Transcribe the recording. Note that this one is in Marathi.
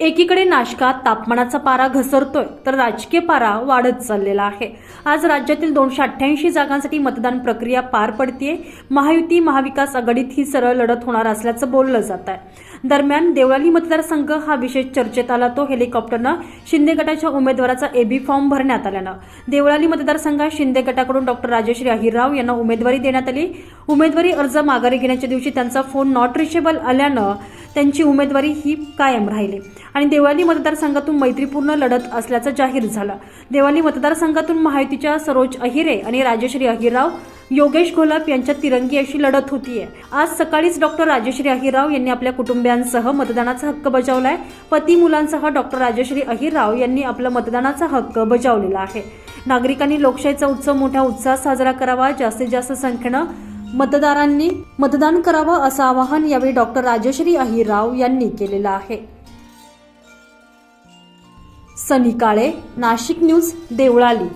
एकीकडे नाशकात तापमानाचा पारा घसरतोय तर राजकीय पारा वाढत चाललेला आहे. आज राज्यातील दोनशे अठ्ठ्याऐंशी जागांसाठी मतदान प्रक्रिया पार पडतीये. महायुती महाविकास आघाडीत ही सरळ लढत होणार असल्याचं बोललं जात आहे दरम्यान देवळाली मतदारसंघ हा विशेष चर्चेत आला तो हेलिकॉप्टरनं शिंदे गटाच्या उमेदवाराचा एबी फॉर्म भरण्यात आल्यानं. देवळाली मतदारसंघात शिंदे गटाकडून डॉक्टर राजश्री अहिरराव यांना उमेदवारी देण्यात आली. उमेदवारी अर्ज माघारी घेण्याच्या दिवशी त्यांचा फोन नॉट रिचेबल आल्यानं त्यांची उमेदवारी ही कायम राहिली. आणि देवाली मतदारसंघातून मैत्रीपूर्ण लढत असल्याचं जाहीर झालं. देवाली मतदारसंघातून महायुतीच्या सरोज अहिरे आणि राजश्री अहिरराव योगेश घोलाप यांच्या तिरंगी अशी लढत होतीये. आज सकाळीच डॉक्टर राजश्री अहिरराव यांनी आपल्या कुटुंबियांसह मतदानाचा हक्क बजावलाय. पती मुलांसह डॉक्टर राजश्री अहिरराव यांनी आपला मतदानाचा हक्क बजावलेला आहे. नागरिकांनी लोकशाहीचा उत्सव मोठ्या उत्साहात साजरा करावा जास्तीत जास्त संख्येनं मतदारांनी मतदान करावं असं आवाहन यावेळी डॉक्टर राजश्री अहिराव यांनी केलेलं आहे. सनी काळे नाशिक न्यूज देवळाली.